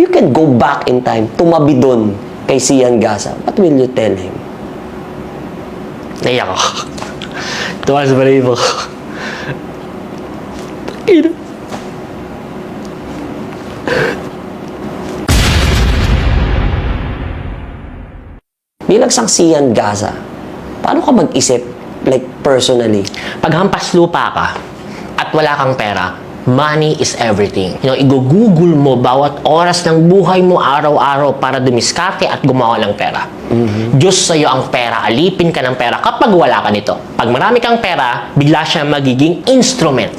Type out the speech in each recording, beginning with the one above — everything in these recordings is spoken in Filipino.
you can go back in time, tumabi doon kay Sian Gaza, what will you tell him? Naiyak ako. Tuwa sa balahibo ko. Ina. Bilang sang Sian Gaza, paano ka mag-isip, like personally? Pag hampas lupa ka at wala kang pera, money is everything. You know, igugugol mo bawat oras ng buhay mo araw-araw para dumiskarte at gumawa ng pera. Diyos sa'yo ang pera. Alipin ka ng pera kapag wala ka nito. Pag marami kang pera, bigla siya magiging instrument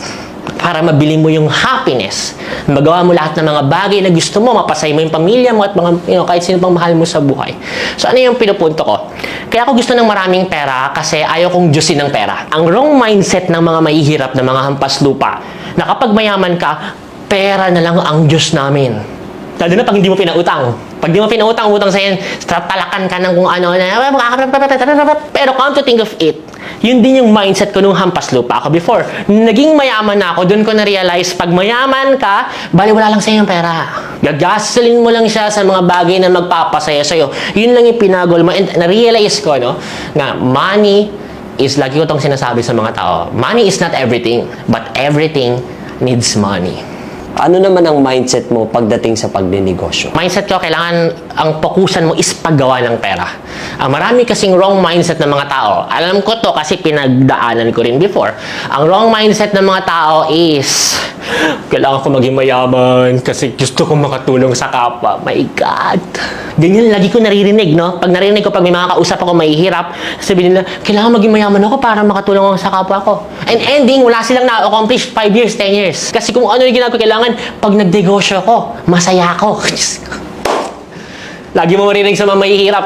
para mabili mo yung happiness. Magawa mo lahat ng mga bagay na gusto mo, mapasay mo yung pamilya mo at mga, you know, kahit sino pang mahal mo sa buhay. So ano yung pinupunto ko? Kaya ako gusto ng maraming pera kasi ayaw kong Diyosin ng pera. Ang wrong mindset ng mga mahihirap na mga hampas lupa, na kapag mayaman ka, pera na lang ang Diyos namin. Lalo na pag hindi mo pinautang. Pag di mo pinautang, utang sa'yo, tatalakan ka ng kung ano. na, Pero come to think of it, yun din yung mindset ko nung hampas lupa ako before. Naging mayaman na ako, doon ko na-realize, pag mayaman ka, bali wala lang sa'yo yung pera. Gagasolin mo lang siya sa mga bagay na magpapasaya sa'yo. Yun lang yung pinagol mo. And na-realize ko, no, na money is, lagi ko itong sinasabi sa mga tao, money is not everything, but everything needs money. Ano naman ang mindset mo pagdating sa pagninegosyo? mindset ko, kailangan ang fokusan mo is paggawa ng pera. Ang marami kasing wrong mindset ng mga tao. Alam ko to kasi pinagdaanan ko rin before. Ang wrong mindset ng mga tao is, kailangan ko maging mayaman kasi gusto ko makatulong sa kapwa. My God! Ganyan lagi ko naririnig, no? Pag naririnig ko, pag may mga kausap ako mahihirap, sabihin nila, kailangan maging mayaman ako para makatulong ako sa kapwa ko. And ending, wala silang na-accomplish 5 years, 10 years. Kasi kung ano yung ginagawa ko, kailangan, pag nagnegosyo ako, masaya ako. Lagi mo maririnig sa mga mahihirap.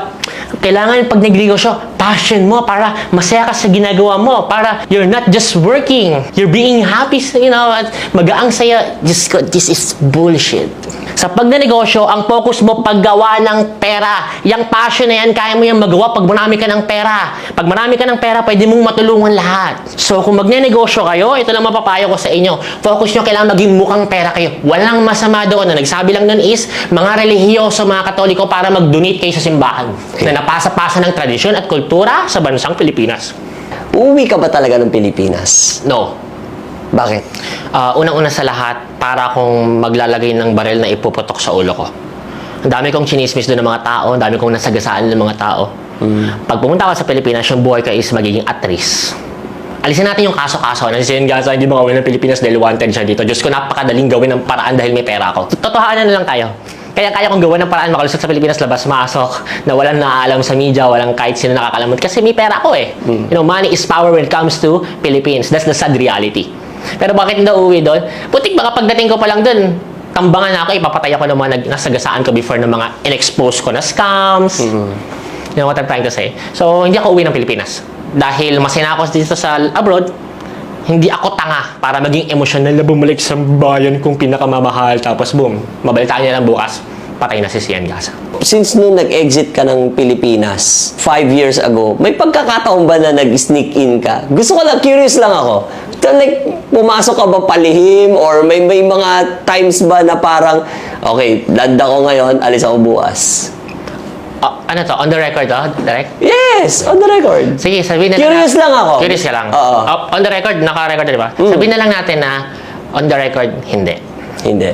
Kailangan pag nagnegosyo, passion mo para masaya ka sa ginagawa mo. Para you're not just working. You're being happy, you know, at magaang saya. Just, ko, this is bullshit. Sa pagnegosyo, ang focus mo paggawa ng pera. Yang passion na yan, kaya mo yan magawa pag marami ka ng pera. Pag marami ka ng pera, pwede mong matulungan lahat. So, kung magnenegosyo kayo, ito lang mapapayo ko sa inyo. Focus nyo, kailangan maging mukhang pera kayo. Walang masama doon. Na nagsabi lang doon is, mga relihiyoso, mga katoliko, para mag-donate kayo sa simbahan. Na napasa-pasa ng tradisyon at kultura sa bansang Pilipinas. Uuwi ka ba talaga ng Pilipinas? No. Bakit? Ah, unang-una sa lahat, para akong maglalagay ng baril na ipuputok sa ulo ko. Ang dami kong chinismis doon ng mga tao, ang dami kong nasagasaan ng mga tao. Pag pumunta ka sa Pilipinas, yung buhay ka is magiging at risk. Alisin natin yung kaso-kaso na si Sion Gaza hindi makawin ng Pilipinas dahil wanted siya dito. Diyos ko, napakadaling gawin ng paraan dahil may pera ako. Totohanan na lang tayo. Kaya kaya kong gawa ng paraan makalusot sa Pilipinas, labas, masok, na walang naaalam sa media, walang kahit sino nakakalamot. Kasi may pera ako eh. You know, money is power when it comes to Philippines. That's the sad reality. Pero bakit na uwi doon? Putik baka pagdating ko pa lang doon, tambangan na ako, ipapatay ako ng mga nag- nasagasaan ko before ng mga in-expose ko na scams. You know what I'm trying to say? So, hindi ako uwi ng Pilipinas. Dahil masaya na ako dito sa abroad, hindi ako tanga para maging emosyonal na bumalik sa bayan kong pinakamamahal. Tapos boom, mabalitaan niya lang bukas, patay na si Sian Gaza. Since nung nag-exit ka ng Pilipinas, five years ago, may pagkakataon ba na nag-sneak in ka? Gusto ko lang, curious lang ako. So, like, pumasok ka ba palihim? Or may, may mga times ba na parang, okay, landa ko ngayon, alis ako bukas? Ah, ano to? On the record, oh? Direct? Yes, on the record. Sige, sabihin na Curious lang ako. Curious ka lang? Oo. Oh, on the record, naka-record na, di ba? Sabihin na lang natin na on the record, hindi. Hindi.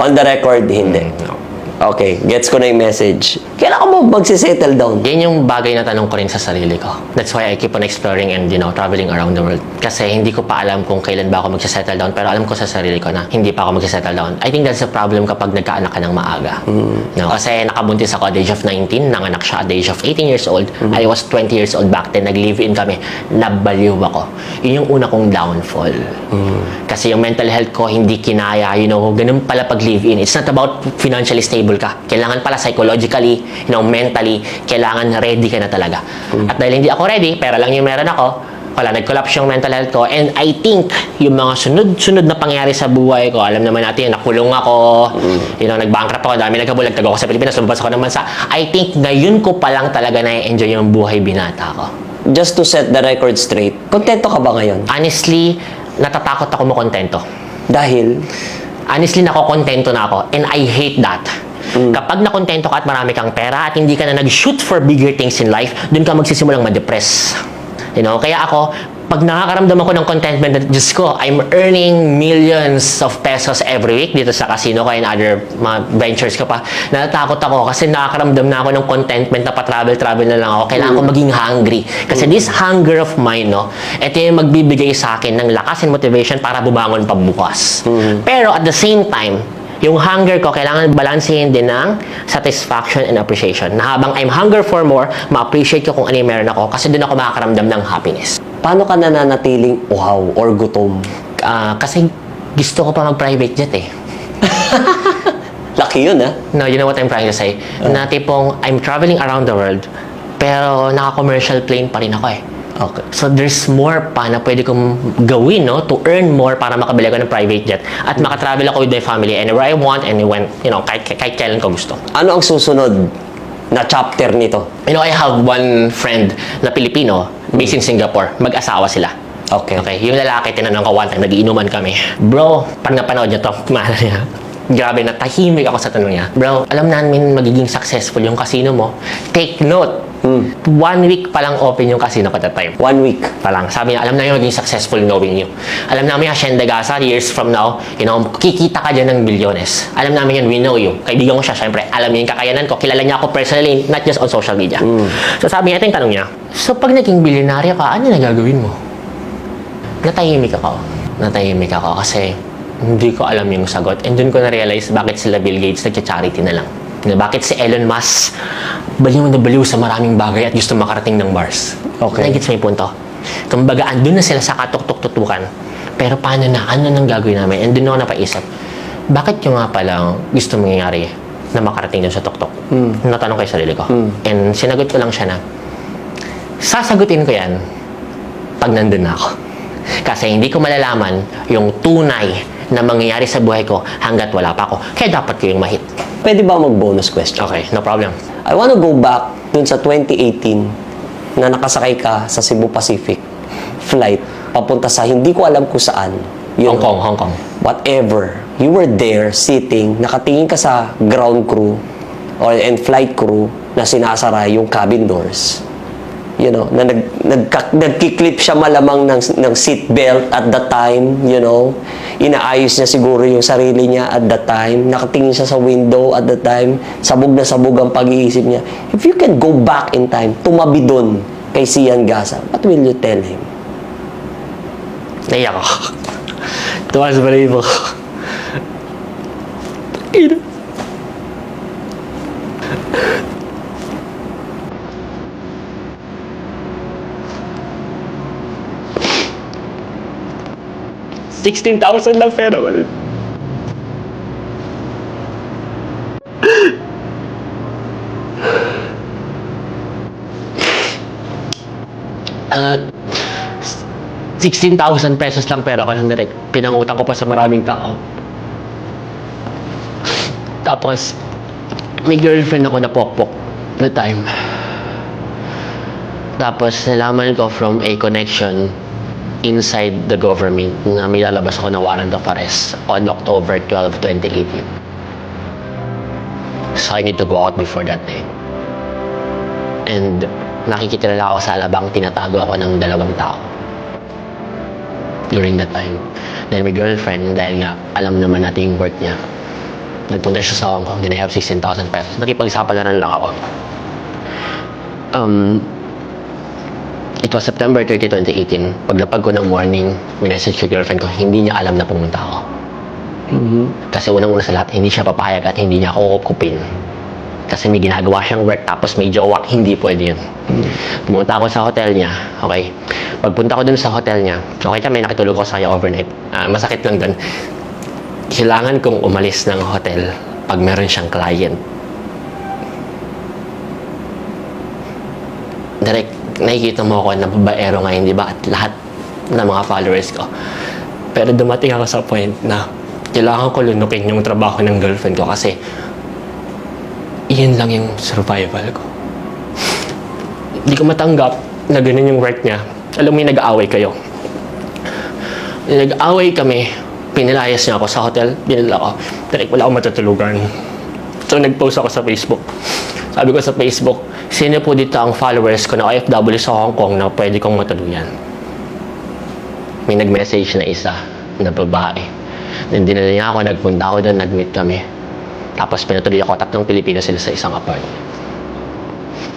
On the record, hindi. No. Okay, gets ko na yung message. Kailan ka mo magsisettle down? Yan yung bagay na tanong ko rin sa sarili ko. That's why I keep on exploring and, you know, traveling around the world. Kasi hindi ko pa alam kung kailan ba ako magsisettle down, pero alam ko sa sarili ko na hindi pa ako magsisettle down. I think that's the problem kapag nagkaanak ka ng maaga. No? Kasi nakabuntis ako at the age of 19, nanganak siya at the age of 18 years old. I was 20 years old back then, nag-live-in kami. Nabaliw ako. Yun yung una kong downfall. Kasi yung mental health ko, hindi kinaya, you know, ganun pala pag live-in. It's not about financially stable ka. Kailangan pala psychologically, you know, mentally, kailangan ready ka na talaga. At dahil hindi ako ready, pera lang yung meron ako, wala, nag-collapse yung mental health ko. And I think, yung mga sunod-sunod na pangyari sa buhay ko, alam naman natin, nakulong ako, you know, nag-bankrupt ako, dami nagkabulag, tago ako sa Pilipinas, lumabas ako ng bansa. I think, ngayon ko pa lang talaga na-enjoy yung buhay binata ko. Just to set the record straight, kontento ka ba ngayon? Honestly, natatakot ako makontento. Dahil, Honestly, nakokontento na ako. And I hate that. Kapag nakontento ka at marami kang pera at hindi ka na nag-shoot for bigger things in life, dun ka magsisimulang ma-depress. You know, kaya ako, pag nakakaramdam ako ng contentment na, Diyos ko, I'm earning millions of pesos every week dito sa casino ko and other mga ventures ko pa, natatakot ako kasi nakakaramdam na ako ng contentment na pa-travel-travel na lang ako. Kailangan ko maging hungry. Kasi this hunger of mine, no, ito yung magbibigay sa akin ng lakas and motivation para bumangon pa bukas. Pero at the same time, yung hunger ko, kailangan balansehin din ng satisfaction and appreciation. Na habang I'm hunger for more, ma-appreciate ko kung ano yung meron ako kasi doon ako makakaramdam ng happiness. Paano ka nananatiling uhaw or gutom? Ah, kasi gusto ko pa mag-private jet eh. Laki yun, ah. No, you know what I'm trying to say? Na tipong I'm traveling around the world, pero naka-commercial plane pa rin ako eh. Okay. So there's more pa na pwede kong gawin, no? To earn more para makabili ako ng private jet. At makatravel ako with my family anywhere I want and when, you know, kahit, kahit kailan ko gusto. Ano ang susunod na chapter nito? You know, I have one friend na Pilipino, based in Singapore. Mag-asawa sila. Okay. Okay, yung lalaki, tinanong ko one time, nagiinuman kami. Bro, pag napanood niya to, mahal niya. Grabe, natahimik ako sa tanong niya. Bro, alam namin magiging successful yung casino mo. Take note, one week pa lang open yung casino at that time. One week. Pa lang. Sabi niya, alam namin magiging successful knowing you. Alam namin yung Hacienda Gasa, years from now, you know, kikita ka dyan ng bilyones. Alam namin yan, we know you. Kaibigan ko siya, syempre. Alam niya yung kakayanan ko. Kilala niya ako personally, not just on social media. So sabi niya, ito yung tanong niya. So pag naging bilyonaryo ka, ano na gagawin mo? Natahimik ako. Natahimik ako kasi hindi ko alam yung sagot. And dun ko na-realize bakit sila Bill Gates nagcha-charity na lang. Na bakit si Elon Musk baliw na baliw sa maraming bagay at gusto makarating ng Mars. Okay. Nagets yung punto? Kumbaga, andun na sila sa katuktok-tutukan. Pero paano na? Ano nang gagawin namin? And dun ako napaisip, bakit yung nga palang gusto mangyayari na makarating dun sa tuktok? Natanong ko yung sarili ko. And sinagot ko lang siya na, sasagutin ko yan pag nandun na ako. Kasi hindi ko malalaman yung tunay na mangyayari sa buhay ko hanggat wala pa ako. Kaya dapat ko yung mahit. Pwede ba mag-bonus question? Okay, no problem. I wanna go back dun sa 2018 na nakasakay ka sa Cebu Pacific flight papunta sa hindi ko alam kung saan. Yun. Hong Kong, Hong Kong. Whatever. You were there sitting, nakatingin ka sa ground crew or and flight crew na sinasara yung cabin doors you know, na nag, nagka, nagkiklip siya malamang ng, ng seatbelt at the time, you know. Inaayos niya siguro yung sarili niya at the time. Nakatingin siya sa window at the time. Sabog na sabog ang pag-iisip niya. If you can go back in time, tumabi doon kay Sian Gaza, what will you tell him? Naiyak ako. It was very evil. 16,000 lang pero wala. Uh, 16,000 pesos lang pero ako lang direct. Pinangutang ko pa sa maraming tao. Tapos, may girlfriend ako na pokpok na time. Tapos, nalaman ko from a connection inside the government na may lalabas ako ng warrant of arrest on October 12, 2018. So, I need to go out before that day. And nakikitira ako sa alabang tinatago ako ng dalawang tao during that time. Then my girlfriend, dahil nga alam naman natin yung work niya, nagpunta siya sa Hong Kong, then I have 16,000 pesos. Nakipagsapalaran lang ako. Um, it was September 30, 2018. Paglapag ko ng morning, minessage ko girlfriend ko, hindi niya alam na pumunta ako. Kasi unang-una sa lahat, hindi siya papayag at hindi niya ako kukupin. Kasi may ginagawa siyang work tapos may jowa, hindi pwede yun. Pumunta ako sa hotel niya, okay. Pagpunta ko dun sa hotel niya, okay kami, nakitulog ko sa kanya overnight. Ah, masakit lang dun. Kailangan kong umalis ng hotel pag meron siyang client. Direct, nakikita mo ako na babaero ngayon, di ba? At lahat ng mga followers ko. Pero dumating ako sa point na kailangan ko lunukin yung trabaho ng girlfriend ko kasi iyan lang yung survival ko. Hindi ko matanggap na ganun yung work niya. Alam mo, yung nag-aaway kayo. Nag-aaway kami, pinilayas niya ako sa hotel, binila ako. Direk, wala akong matutulugan. So, nag-post ako sa Facebook. Sabi ko sa Facebook, sino po dito ang followers ko na OFW sa Hong Kong na pwede kong matuluyan? May nag-message na isa na babae. Then dinala niya ako, nagpunta ako doon, nag-meet kami. Tapos pinatuloy ako, tatlong Pilipino sila sa isang apartment.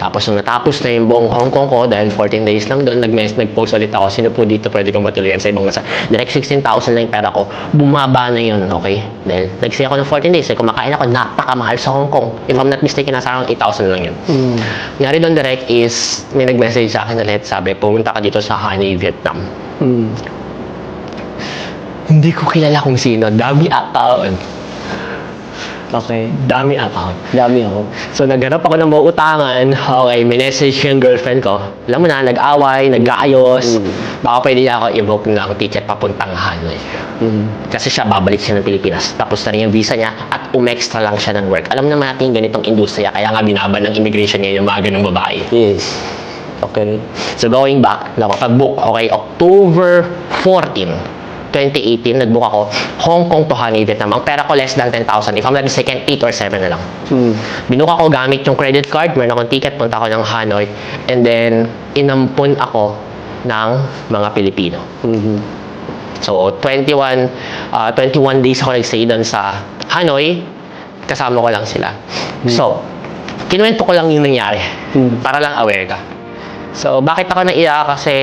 Tapos nung natapos na yung buong Hong Kong ko, dahil 14 days lang doon, nag nag-post ulit ako, sino po dito pwede kong matuluyan sa ibang bansa. Direct 16,000 lang yung pera ko. Bumaba na yun, okay? Dahil nag-stay ako ng 14 days, eh, kumakain ako, napakamahal sa Hong Kong. If I'm not mistaken, nasa around 8,000 lang yun. Nangyari doon direct is, may nag-message sa akin ulit, sabi, pumunta ka dito sa Hanoi, Vietnam. Hindi ko kilala kung sino. Dami account. Okay. Dami account. Dami ako. So, naghanap ako ng mga utangan. Okay, may message yung girlfriend ko. Alam mo na, nag-away, nag-aayos. Baka pwede niya ako i-book ng ticket papuntang Hanoi. Kasi siya, babalik siya ng Pilipinas. Tapos na rin yung visa niya at umextra lang siya ng work. Alam naman natin yung ganitong industriya, kaya nga binaban ng immigration niya yung mga ganong babae. Yes. Okay. So going back, nakapag-book, okay, October 14, 2018, nag-book ako, Hong Kong to Hanoi, Vietnam. Ang pera ko less than 10,000. If I'm not mistaken, 8 or 7 na lang. Hmm. Binuka ko gamit yung credit card, meron akong ticket, punta ako ng Hanoi, and then inampun ako ng mga Pilipino. Mhm. So, 21, ah, 21 days ako nag-stay doon sa Hanoi, kasama ko lang sila. So, kinuwento ko lang yung nangyari, Hmm. para lang aware ka. So, bakit ako naiyak? Kasi,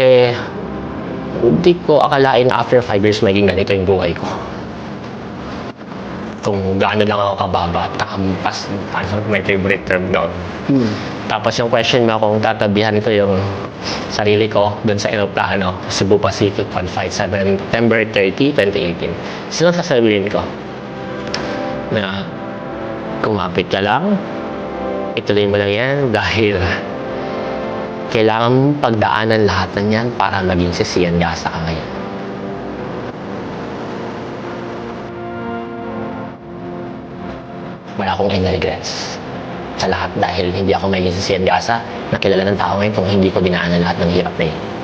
hindi ko akalain na after 5 years maging ganito yung buhay ko. Kung gaano lang ako kababa at nakampas, ano, my favorite term doon. Hmm. Tapos yung question mo kung tatabihan ko yung sarili ko doon sa aeroplano, Cebu Pacific on flight September 30, 2018. Sino sasabihin ko? Na kumapit ka lang, ituloy mo lang yan dahil kailangan mong pagdaanan lahat ng yan para maging sisiyan gasa ka ngayon. Wala akong any regrets sa lahat dahil hindi ako maging sisiyan gasa na kilala ng tao ngayon kung hindi ko dinaanan lahat ng hirap na yun.